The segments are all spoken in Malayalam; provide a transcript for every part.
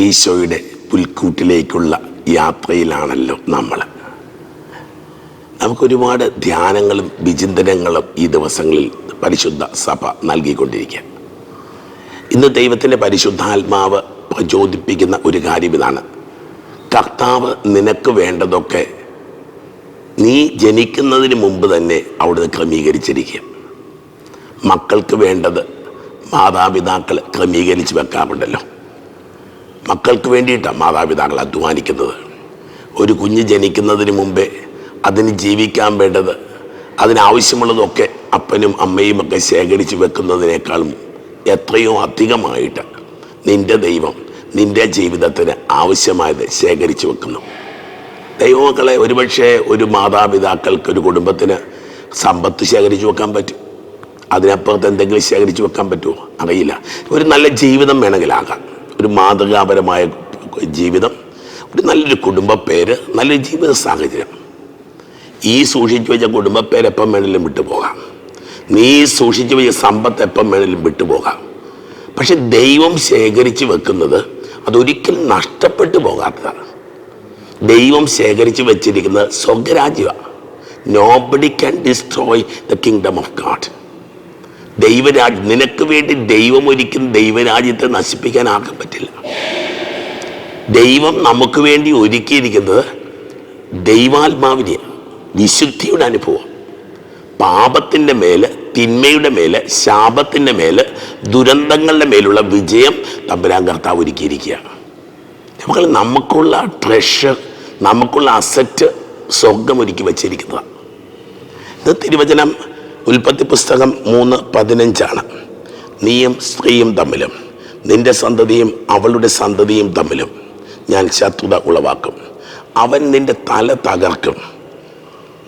ഈശോയുടെ പുൽക്കൂട്ടിലേക്കുള്ള യാത്രയിലാണല്ലോ നമ്മൾ നമുക്കൊരുപാട് ധ്യാനങ്ങളും വിചിന്തനങ്ങളും ഈ ദിവസങ്ങളിൽ പരിശുദ്ധ സഭ നൽകിക്കൊണ്ടിരിക്കുക. ഇന്ന് ദൈവത്തിന്റെ പരിശുദ്ധാത്മാവ് പ്രചോദിപ്പിക്കുന്ന ഒരു കാര്യം ഇതാണ്. കർത്താവ് നിനക്ക് വേണ്ടതൊക്കെ നീ ജനിക്കുന്നതിന് മുമ്പ് തന്നെ അവിടുന്ന് ക്രമീകരിച്ചിരിക്കുക. മക്കൾക്ക് വേണ്ടത് മാതാപിതാക്കൾ ക്രമീകരിച്ച് വെക്കാറുണ്ടല്ലോ. മക്കൾക്ക് വേണ്ടിയിട്ടാണ് മാതാപിതാക്കൾ അധ്വാനിക്കുന്നത്. ഒരു കുഞ്ഞ് ജനിക്കുന്നതിന് മുമ്പേ അതിന് ജീവിക്കാൻ വേണ്ടത് അതിനാവശ്യമുള്ളതൊക്കെ അപ്പനും അമ്മയും ഒക്കെ ശേഖരിച്ച് വെക്കുന്നതിനേക്കാളും എത്രയോ അധികമായിട്ട് നിന്റെ ദൈവം നിന്റെ ജീവിതത്തിന് ആവശ്യമായത് ശേഖരിച്ച് വെക്കുന്നു. ദൈവമക്കളെ ഒരുപക്ഷെ ഒരു മാതാപിതാക്കൾക്ക് ഒരു കുടുംബത്തിന് സമ്പത്ത് ശേഖരിച്ച് വെക്കാൻ പറ്റും. അതിനപ്പുറത്ത് എന്തെങ്കിലും ശേഖരിച്ച് വെക്കാൻ പറ്റുമോ? അറിയില്ല. ഒരു നല്ല ജീവിതം വേണമെങ്കിലാകാം ഒരു മാതൃകാപരമായ ജീവിതം ഒരു നല്ലൊരു കുടുംബ പേര് നല്ലൊരു ജീവിത സാഹചര്യം. ഈ സൂക്ഷിച്ചു വെച്ച കുടുംബ പേര് എപ്പം വേണമെങ്കിലും വിട്ടുപോകാം. നീ സൂക്ഷിച്ചു വെച്ച സമ്പത്ത് എപ്പം വേണമെങ്കിലും വിട്ടുപോകാം. പക്ഷെ ദൈവം ശേഖരിച്ച് വെക്കുന്നത് അതൊരിക്കലും നഷ്ടപ്പെട്ടു പോകാത്തതാണ്. ദൈവം ശേഖരിച്ച് വെച്ചിരിക്കുന്നത് സ്വർഗരാജ്യമാണ്. Nobody can destroy the kingdom of God ദൈവരാജ്യം നിനക്ക് വേണ്ടി ദൈവം ഒരിക്കലും ദൈവരാജ്യത്തെ നശിപ്പിക്കാൻ ആർക്കും പറ്റില്ല. ദൈവം നമുക്ക് വേണ്ടി ഒരുക്കിയിരിക്കുന്നത് ദൈവാത്മാവിനെ വിശുദ്ധിയുടെ അനുഭവം. പാപത്തിന്റെ മേൽ തിന്മയുടെ മേൽ ശാപത്തിന്റെ മേൽ ദുരന്തങ്ങളുടെ മേലുള്ള വിജയം തമ്പുരാൻ കർത്താവ് ഒരുക്കിയിരിക്കുകയാണ്. നമുക്ക് നമുക്കുള്ള ട്രഷർ നമുക്കുള്ള അസറ്റ് സ്വർഗം ഒരുക്കി വച്ചിരിക്കുന്നതാണ്. ഇത് തിരുവചനം ഉൽപ്പത്തി പുസ്തകം മൂന്ന് പതിനഞ്ചാണ്. നീയും സ്ത്രീയും തമ്മിലും. നിന്റെ സന്തതിയും അവളുടെ സന്തതിയും തമ്മിലും. ഞാൻ ശത്രുത ഉളവാക്കും. അവൻ നിന്റെ തല തകർക്കും.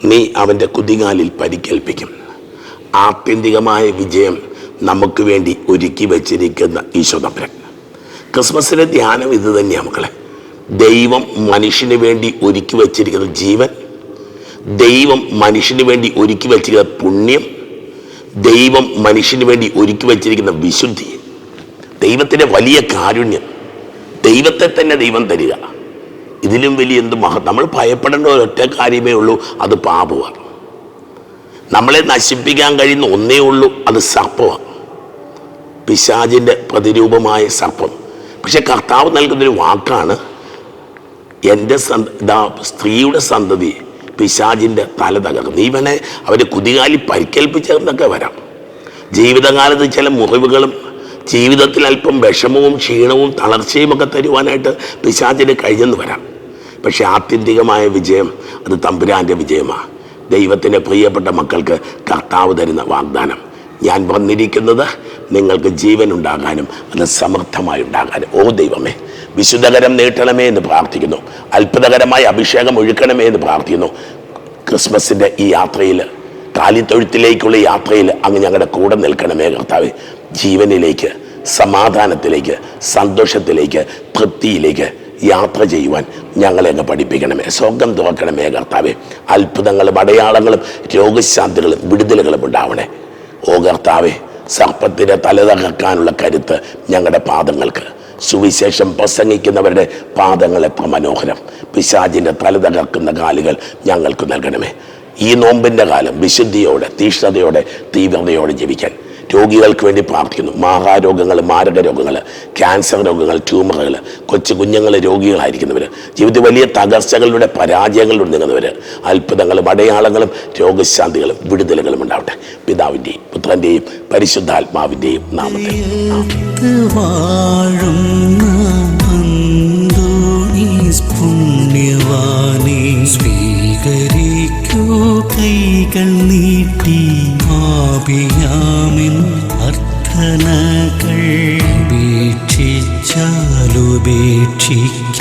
നീ അവന്റെ കുതികാലിൽ പരിക്കേൽപ്പിക്കും. ആത്യന്തികമായ വിജയം നമുക്ക് വേണ്ടി ഒരുക്കി വച്ചിരിക്കുന്ന ഈശോതമ്പരൻ ക്രിസ്മസിന്റെ ധ്യാനം ഇത് തന്നെയാണ് മക്കളെ. ദൈവം മനുഷ്യന് വേണ്ടി ഒരുക്കി വച്ചിരിക്കുന്ന ജീവൻ ദൈവം മനുഷ്യന് വേണ്ടി ഒരുക്കി വച്ചിരിക്കുന്ന പുണ്യം ദൈവം മനുഷ്യന് വേണ്ടി ഒരുക്കി വച്ചിരിക്കുന്ന വിശുദ്ധി ദൈവത്തിന്റെ വലിയ കാരുണ്യം ദൈവത്തെ തന്നെ ദൈവം തരിക. ഇതിലും വലിയ എന്ത് മഹ നമ്മൾ ഭയപ്പെടേണ്ട ഒരൊറ്റ കാര്യമേ ഉള്ളൂ അത് പാപമാണ്. നമ്മളെ നശിപ്പിക്കാൻ കഴിയുന്ന ഒന്നേ ഉള്ളൂ അത് സർപ്പമാണ്. പിശാചിന്റെ പ്രതിരൂപമായ സർപ്പം. പക്ഷെ കർത്താവ് നൽകുന്നൊരു വാക്കാണ് എന്റെ സന്ത സ്ത്രീയുടെ സന്തതി പിശാചിന്റെ തല തകർന്നു ഇവനെ അവർ കുതികാലി പരിക്കേൽപ്പിച്ചെന്നൊക്കെ വരാം. ജീവിതകാലത്ത് ചില മുറിവുകളും ജീവിതത്തിൽ അല്പം വിഷമവും ക്ഷീണവും തളർച്ചയും ഒക്കെ തരുവാനായിട്ട് പിശാചിന് കഴിഞ്ഞെന്ന് വരാം. പക്ഷേ ആത്യന്തികമായ വിജയം അത് തമ്പുരാന്റെ വിജയമാണ് ദൈവത്തിന്റെ പ്രിയപ്പെട്ട മക്കൾക്ക് കർത്താവ് തരുന്ന വാഗ്ദാനം. ഞാൻ വന്നിരിക്കുന്നത് നിങ്ങൾക്ക് ജീവൻ ഉണ്ടാകാനും അത് സമർത്ഥമായി ഉണ്ടാകാനും. ഓ ദൈവമേ വിശുദ്ധകരം നീട്ടണമേ എന്ന് പ്രാർത്ഥിക്കുന്നു. അത്ഭുതകരമായ അഭിഷേകം ഒഴുക്കണമേ എന്ന് പ്രാർത്ഥിക്കുന്നു. ക്രിസ്മസിന്റെ ഈ യാത്രയിൽ കാലിത്തൊഴുത്തിലേക്കുള്ള യാത്രയിൽ അങ്ങ് ഞങ്ങളുടെ കൂടെ നിൽക്കണമേ കർത്താവ്. ജീവനിലേക്ക് സമാധാനത്തിലേക്ക് സന്തോഷത്തിലേക്ക് തൃപ്തിയിലേക്ക് യാത്ര ചെയ്യുവാൻ ഞങ്ങളെ അങ്ങ് പഠിപ്പിക്കണമേ. സ്വർഗം തുറക്കണമേ കർത്താവെ. അത്ഭുതങ്ങളും അടയാളങ്ങളും രോഗശാന്തികളും വിടുതലുകളും ഉണ്ടാവണേ. ഓ കർത്താവെ സർപ്പത്തിന്റെ തല തകർക്കാനുള്ള കരുത്ത് ഞങ്ങളുടെ പാദങ്ങൾക്ക്. സുവിശേഷം പ്രസംഗിക്കുന്നവരുടെ പാദങ്ങൾ എത്ര മനോഹരം. പിശാചിന്റെ തല തകർക്കുന്ന കാലുകൾ ഞങ്ങൾക്ക് നൽകണമേ. ഈ നോമ്പിന്റെ കാലം വിശുദ്ധിയോടെ തീഷ്ണതയോടെ തീവ്രതയോടെ ജീവിക്കാൻ. രോഗികൾക്ക് വേണ്ടി പ്രാർത്ഥിക്കുന്നു. മാഹാരോഗങ്ങൾ മാരക രോഗങ്ങൾ ക്യാൻസർ രോഗങ്ങൾ ട്യൂമറുകൾ കൊച്ചു കുഞ്ഞുങ്ങൾ രോഗികളായിരിക്കുന്നവർ ജീവിതത്തിൽ വലിയ തകർച്ചകളിലൂടെ പരാജയങ്ങളിലൂടെ നീങ്ങുന്നവർ അത്ഭുതങ്ങളും അടയാളങ്ങളും രോഗശാന്തികളും വിടുതലുകളും ഉണ്ടാവട്ടെ. പിതാവിന്റെയും പുത്രന്റെയും പരിശുദ്ധാത്മാവിന്റെയും നാമത്തിൽ. ആപിയാമിൻ അർത്ഥനകൾ ഉപേക്ഷിച്ചാലുപേക്ഷിക്കാ